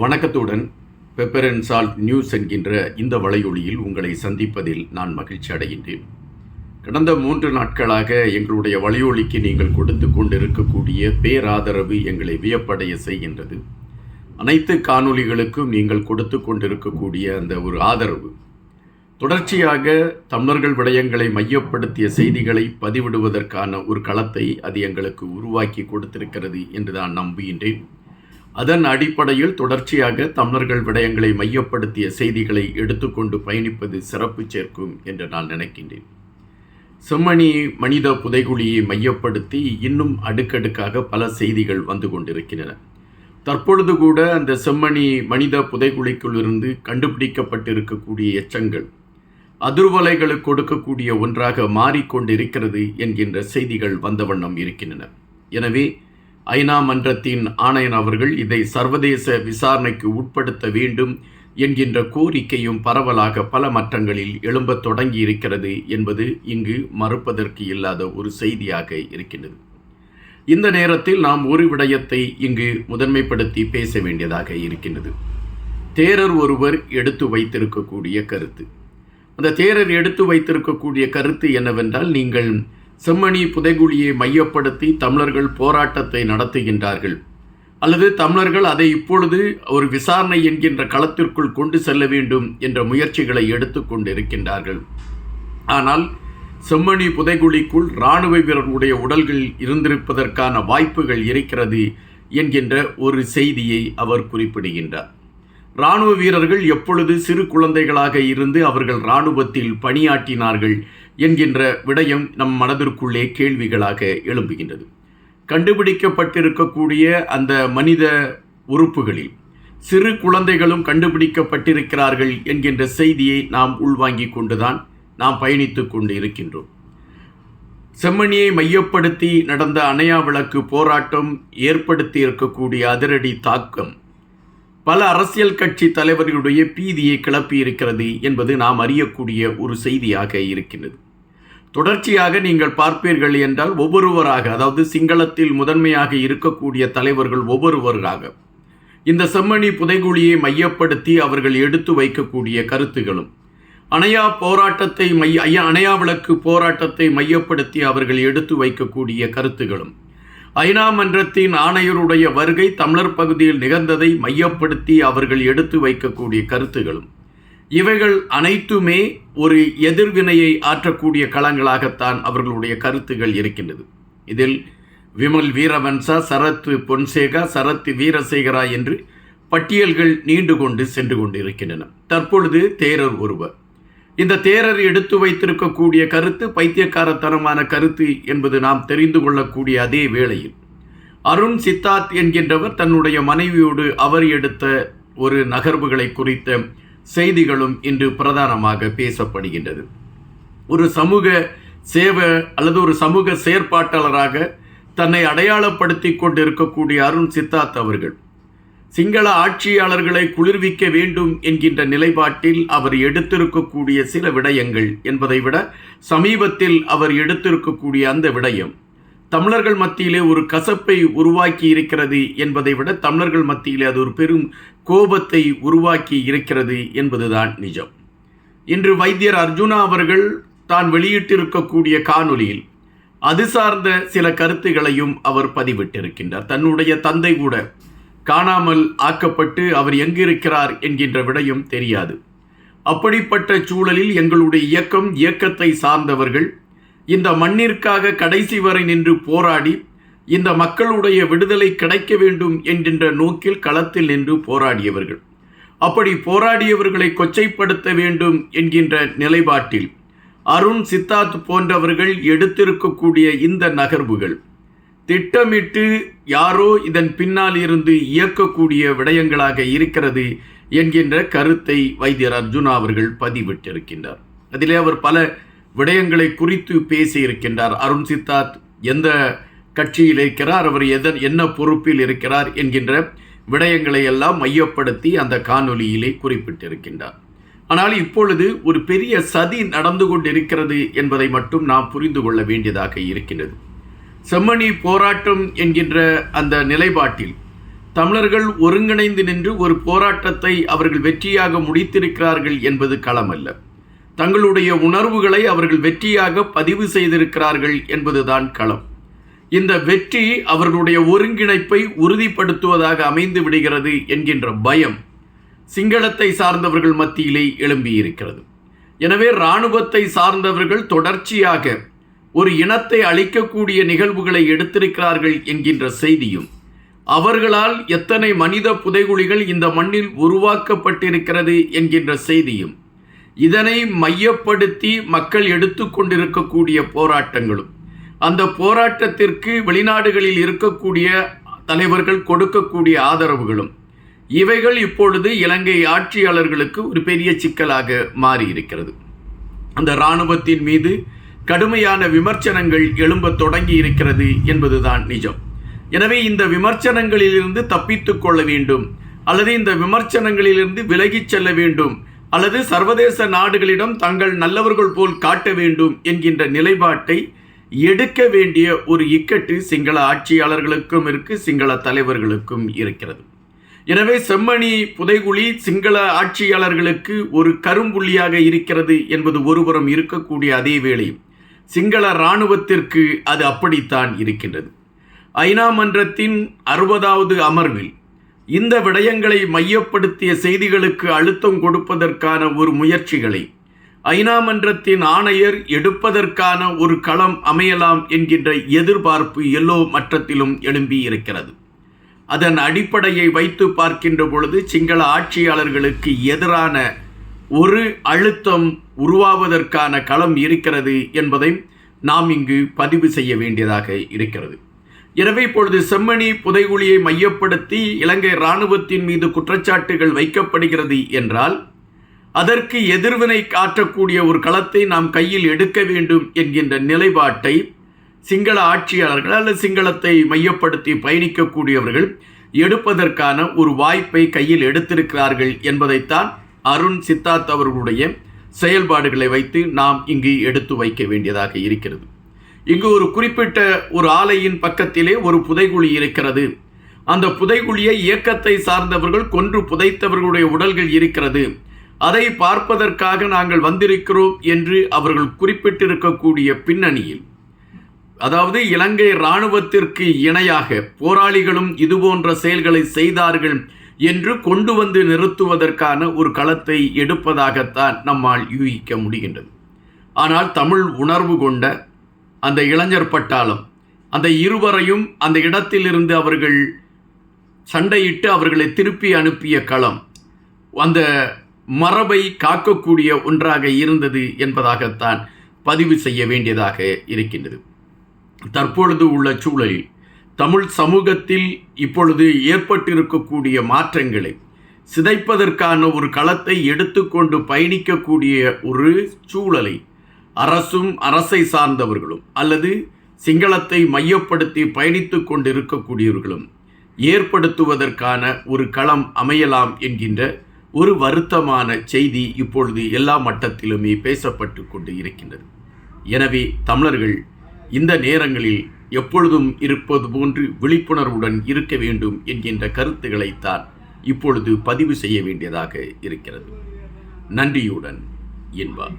வணக்கத்துடன் pepper and salt news என்கின்ற இந்த வலையொலியில் உங்களை சந்திப்பதில் நான் மகிழ்ச்சி அடைகின்றேன். கடந்த மூன்று நாட்களாக எங்களுடைய வலையொலிக்கு நீங்கள் கொடுத்து கொண்டிருக்கக்கூடிய பேராதரவு எங்களை வியப்படைய செய்கின்றது. அனைத்து காணொளிகளுக்கும் நீங்கள் கொடுத்து கொண்டிருக்கக்கூடிய அந்த ஒரு ஆதரவு. தொடர்ச்சியாக தமிழர்கள் விடயங்களை மையப்படுத்திய செய்திகளை பதிவிடுவதற்கான ஒரு களத்தை அது எங்களுக்கு உருவாக்கி கொடுத்திருக்கிறது என்று நான் நம்புகின்றேன். அதன் அடிப்படையில் தொடர்ச்சியாக தமிழர்கள் விடயங்களை மையப்படுத்திய செய்திகளை எடுத்துக்கொண்டு பயணிப்பது சிறப்பு சேர்க்கும் என்று நான் நினைக்கின்றேன். செம்மணி மனித புதைகுழியை மையப்படுத்தி இன்னும் அடுக்கடுக்காக பல செய்திகள் வந்து கொண்டிருக்கின்றன. தற்பொழுது கூட அந்த செம்மணி மனித புதைகுழிக்குள் இருந்து கண்டுபிடிக்கப்பட்டிருக்கக்கூடிய எச்சங்கள் அதிர்வலைகளுக்கு கொடுக்கக்கூடிய ஒன்றாக மாறிக்கொண்டிருக்கிறது என்கின்ற செய்திகள் வந்த வண்ணம் இருக்கின்றன. எனவே ஐநா மன்றத்தின் ஆணையன் அவர்கள் இதை சர்வதேச விசாரணைக்கு உட்படுத்த வேண்டும் என்கின்ற கோரிக்கையும் பரவலாக பல மற்றங்களில் எழும்பத் தொடங்கி இருக்கிறது என்பது இங்கு மறுப்பதற்கு இல்லாத ஒரு செய்தியாக இருக்கின்றது. இந்த நேரத்தில் நாம் ஒரு விடயத்தை இங்கு முதன்மைப்படுத்தி பேச வேண்டியதாக இருக்கின்றது. தேரர் ஒருவர் எடுத்து வைத்திருக்கக்கூடிய கருத்து. அந்த தேரர் எடுத்து வைத்திருக்கக்கூடிய கருத்து என்னவென்றால் நீங்கள் செம்மணி புதைகுழியை மையப்படுத்தி தமிழர்கள் போராட்டத்தை நடத்துகின்றார்கள். அல்லது தமிழர்கள் அதை இப்பொழுது ஒரு விசாரணை என்கின்ற களத்திற்குள் கொண்டு செல்ல வேண்டும் என்ற முயற்சிகளை எடுத்துக்கொண்டு இருக்கின்றார்கள் ஆனால் செம்மணி புதைகுழிக்குள் இராணுவ வீரர்களுடைய உடல்கள் இருந்திருப்பதற்கான வாய்ப்புகள் இருக்கிறது என்கின்ற ஒரு செய்தியை அவர் குறிப்பிடுகின்றார். இராணுவ வீரர்கள் எப்பொழுது சிறு குழந்தைகளாக இருந்து அவர்கள் இராணுவத்தில் பணியாற்றினார்கள் என்கின்ற விடயம் நம் மனதிற்குள்ளே கேள்விகளாக எழும்புகின்றது. கண்டுபிடிக்கப்பட்டிருக்கக்கூடிய அந்த மனித உறுப்புகளில் சிறு குழந்தைகளும் கண்டுபிடிக்கப்பட்டிருக்கிறார்கள் என்கின்ற செய்தியை நாம் உள்வாங்கிக் கொண்டுதான் நாம் பயணித்து கொண்டு இருக்கின்றோம். செம்மணியை மையப்படுத்தி நடந்த அணையா விளக்கு போராட்டம் ஏற்படுத்தி இருக்கக்கூடிய அதிரடி தாக்கம் பல அரசியல் கட்சி தலைவர்களுடைய பீதியை கிளப்பி இருக்கிறது என்பது நாம் அறியக்கூடிய ஒரு செய்தியாக இருக்கின்றது. தொடர்ச்சியாக நீங்கள் பார்ப்பீர்கள் என்றால் ஒவ்வொருவராக அதாவது சிங்களத்தில் முதன்மையாக இருக்கக்கூடிய தலைவர்கள் ஒவ்வொருவராக இந்த செம்மணி புதைகுழியை மையப்படுத்தி அவர்கள் எடுத்து வைக்கக்கூடிய கருத்துகளும் அணையா போராட்டத்தை மைய ஐயா அணையா விளக்கு போராட்டத்தை மையப்படுத்தி அவர்கள் எடுத்து வைக்கக்கூடிய கருத்துகளும் ஐநா மன்றத்தின் ஆணையருடைய வருகை தமிழர் பகுதியில் நிகழ்ந்ததை மையப்படுத்தி அவர்கள் எடுத்து வைக்கக்கூடிய கருத்துகளும். இவைகள் அனைத்துமே ஒரு எதிர்வினையை ஆற்றக்கூடிய களங்களாகத்தான் அவர்களுடைய கருத்துகள் இருக்கின்றது. இதில் விமல் வீரவன்சா சரத் பொன்சேகா சரத் வீரசேகரா என்று பட்டியல்கள் நீண்டு கொண்டு சென்று கொண்டிருக்கின்றன. தற்பொழுது தேரர் ஒருவர். இந்த தேரர் எடுத்து வைத்திருக்கக்கூடிய கருத்து பைத்தியக்காரத்தனமான கருத்து என்பது நாம் தெரிந்து கொள்ளக்கூடிய அதே வேளையில் அருண் சித்தார்த் என்கின்றவர் தன்னுடைய மனைவியோடு அவர் எடுத்த ஒரு நகர்வுகளை குறித்த செய்திகளும் இன்று பிரதானமாக பேசப்படுகின்றது. ஒரு சமூக சேவை அல்லது ஒரு சமூக செயற்பாட்டாளராக தன்னை அடையாளப்படுத்தி கொண்டிருக்கக்கூடிய அருண் சித்தார்த் அவர்கள் சிங்கள ஆட்சியாளர்களை குளிர்விக்க வேண்டும் என்கின்ற நிலைப்பாட்டில் அவர் எடுத்திருக்கக்கூடிய சில விடயங்கள் என்பதை விட சமீபத்தில் அவர் எடுத்திருக்கக்கூடிய அந்த விடயம் தமிழர்கள் மத்தியிலே ஒரு கசப்பை உருவாக்கி இருக்கிறது என்பதை விட தமிழர்கள் மத்தியிலே அது ஒரு பெரும் கோபத்தை உருவாக்கி இருக்கிறது என்பதுதான் நிஜம். இன்று வைத்தியர் அர்ஜுனா அவர்கள் தான் வெளியிட்டிருக்கக்கூடிய காணொலியில் அது சார்ந்த சில கருத்துகளையும் அவர் பதிவிட்டிருக்கின்றார். தன்னுடைய தந்தை கூட காணாமல் ஆக்கப்பட்டு அவர் எங்கிருக்கிறார் என்கின்ற விடயம் தெரியாது. அப்படிப்பட்ட சூழலில் எங்களுடைய இயக்கம் இயக்கத்தை சார்ந்தவர்கள் இந்த மண்ணிற்காக கடைசி வரை நின்று போராடி இந்த மக்களுடைய விடுதலை கிடைக்க வேண்டும் என்கின்ற நோக்கில் களத்தில் நின்று போராடியவர்கள். அப்படி போராடியவர்களை கொச்சைப்படுத்த வேண்டும் என்கின்ற நிலைப்பாட்டில் அருண் சித்தார்த் போன்றவர்கள் எடுத்திருக்கக்கூடிய இந்த நகர்வுகள் திட்டமிட்டு யாரோ இதன் பின்னால் இருந்து இயக்கக்கூடிய விடயங்களாக இருக்கிறது என்கின்ற கருத்தை வைத்தியர் அர்ஜுனா அவர்கள் பதிவிட்டிருக்கின்றார். அதிலே அவர் பல விடயங்களை குறித்து பேசியிருக்கின்றார். அருண் சித்தார்த் எந்த கட்சியில் இருக்கிறார் அவர் எதன் என்ன பொறுப்பில் இருக்கிறார் என்கின்ற விடயங்களை எல்லாம் மையப்படுத்தி அந்த காணொலியிலே குறிப்பிட்டிருக்கின்றார். ஆனால் இப்பொழுது ஒரு பெரிய சதி நடந்து கொண்டிருக்கிறது என்பதை மட்டும் நாம் புரிந்து கொள்ள வேண்டியதாக இருக்கின்றது. செம்மணி போராட்டம் என்கின்ற அந்த நிலைப்பாட்டில் தமிழர்கள் ஒருங்கிணைந்து நின்று ஒரு போராட்டத்தை அவர்கள் வெற்றியாக முடித்திருக்கிறார்கள் என்பது களமல்ல. தங்களுடைய உணர்வுகளை அவர்கள் வெற்றியாக பதிவு செய்திருக்கிறார்கள் என்பதுதான் களம். இந்த வெற்றி அவர்களுடைய ஒருங்கிணைப்பை உறுதிப்படுத்துவதாக அமைந்து விடுகிறது என்கின்ற பயம் சிங்களத்தை சார்ந்தவர்கள் மத்தியிலே எழும்பியிருக்கிறது. எனவே இராணுவத்தை சார்ந்தவர்கள் தொடர்ச்சியாக ஒரு இனத்தை அழிக்கக்கூடிய நிகழ்வுகளை எடுத்திருக்கிறார்கள் என்கின்ற செய்தியும் அவர்களால் எத்தனை மனித புதைகுழிகள் இந்த மண்ணில் உருவாக்கப்பட்டிருக்கிறது என்கின்ற செய்தியும் இதனை மையப்படுத்தி மக்கள் எடுத்துக்கொண்டிருக்கக்கூடிய போராட்டங்களும் அந்த போராட்டத்திற்கு வெளிநாடுகளில் இருக்கக்கூடிய தலைவர்கள் கொடுக்கக்கூடிய ஆதரவுகளும் இவைகள் இப்பொழுது இலங்கை ஆட்சியாளர்களுக்கு ஒரு பெரிய சிக்கலாக மாறியிருக்கிறது. அந்த இராணுவத்தின் மீது கடுமையான விமர்சனங்கள் எழும்ப தொடங்கி இருக்கிறது என்பதுதான் நிஜம். எனவே இந்த விமர்சனங்களிலிருந்து தப்பித்து கொள்ள வேண்டும் அல்லது இந்த விமர்சனங்களிலிருந்து விலகிச் செல்ல வேண்டும் அல்லது சர்வதேச நாடுகளிடம் தங்கள் நல்லவர்கள் போல் காட்ட வேண்டும் என்கின்ற நிலைப்பாட்டை எடுக்க வேண்டிய ஒரு இக்கட்டு சிங்கள ஆட்சியாளர்களுக்கும் இருக்கு சிங்கள தலைவர்களுக்கும் இருக்கிறது. எனவே செம்மணி புதைகுழி சிங்கள ஆட்சியாளர்களுக்கு ஒரு கரும்புள்ளியாக இருக்கிறது என்பது ஒருபுறம் இருக்கக்கூடிய அதே வேளை சிங்கள இராணுவத்திற்கு அது அப்படித்தான் இருக்கின்றது. ஐநா மன்றத்தின் அறுபதாவது அமர்வில் இந்த விடயங்களை மையப்படுத்திய செய்திகளுக்கு அழுத்தம் கொடுப்பதற்கான ஒரு முயற்சிகளை ஐநா மன்றத்தின் ஆணையர் எடுப்பதற்கான ஒரு களம் அமையலாம் என்கின்ற எதிர்பார்ப்பு எல்லோ மற்றத்திலும் எழும்பி இருக்கிறது அதன் அடிப்படையை வைத்து பார்க்கின்ற பொழுது சிங்கள ஆட்சியாளர்களுக்கு எதிரான ஒரு அழுத்தம் உருவாவதற்கான களம் இருக்கிறது என்பதை நாம் இங்கு பதிவு செய்ய வேண்டியதாக இருக்கிறது. எனவே இப்பொழுது செம்மணி புதைகுழியை மையப்படுத்தி இலங்கை இராணுவத்தின் மீது குற்றச்சாட்டுகள் வைக்கப்படுகிறது என்றால் அதற்கு எதிர்வினை காட்டக்கூடிய ஒரு களத்தை நாம் கையில் எடுக்க வேண்டும் என்கின்ற நிலைப்பாட்டை சிங்கள ஆட்சியாளர்கள் அல்லது சிங்களத்தை மையப்படுத்தி பயணிக்கக்கூடியவர்கள் எடுப்பதற்கான ஒரு வாய்ப்பை கையில் எடுத்திருக்கிறார்கள் என்பதைத்தான் அருண் சித்தார்த் அவர்களுடைய செயல்பாடுகளை வைத்து நாம் இங்கு எடுத்து வைக்க வேண்டியதாக இருக்கிறது. இங்கு ஒரு குறிப்பிட்ட ஒரு ஆலையின் பக்கத்திலே ஒரு புதைகுழி இருக்கிறது. அந்த புதைகுழியை இயக்கத்தை சார்ந்தவர்கள் கொன்று புதைத்தவர்களுடைய உடல்கள் இருக்கிறது. அதை பார்ப்பதற்காக நாங்கள் வந்திருக்கிறோம் என்று அவர்கள் குறிப்பிட்டிருக்கக்கூடிய பின்னணியில். அதாவது இலங்கை இராணுவத்திற்கு இணையாக போராளிகளும் இதுபோன்ற செயல்களை செய்தார்கள் என்று கொண்டு வந்து நிறுத்துவதற்கான ஒரு களத்தை எடுப்பதாகத்தான் நம்மால் யூகிக்க முடிகின்றது. ஆனால் தமிழ் உணர்வு கொண்ட அந்த இளைஞர் பட்டாளம் அந்த இருவரையும் அந்த இடத்திலிருந்து அவர்கள் சண்டையிட்டு அவர்களை திருப்பி அனுப்பிய களம் அந்த மரபை காக்கக்கூடிய ஒன்றாக இருந்தது என்பதாகத்தான் பதிவு செய்ய வேண்டியதாக இருக்கின்றது. தற்பொழுது உள்ள சூழலில் தமிழ் சமூகத்தில் இப்பொழுது ஏற்பட்டிருக்கக்கூடிய மாற்றங்களை சிதைப்பதற்கான ஒரு களத்தை எடுத்துக்கொண்டு பயணிக்கக்கூடிய ஒரு சூழலை அரசும் அரசை சார்ந்தவர்களும் அல்லது சிங்களத்தை மையப்படுத்தி பயணித்து கொண்டு இருக்கக்கூடியவர்களும் ஏற்படுத்துவதற்கான ஒரு களம் அமையலாம் என்கின்ற ஒரு வருத்தமான செய்தி இப்பொழுது எல்லா மட்டத்திலுமே பேசப்பட்டு கொண்டு இருக்கின்றது. எனவே தமிழர்கள் இந்த நேரங்களில் எப்பொழுதும் இருப்பது போன்று விழிப்புணர்வுடன் இருக்க வேண்டும் என்கின்ற கருத்துக்களைத்தான் இப்பொழுது பதிவு செய்ய வேண்டியதாக இருக்கிறது. நன்றியுடன் என்பார்.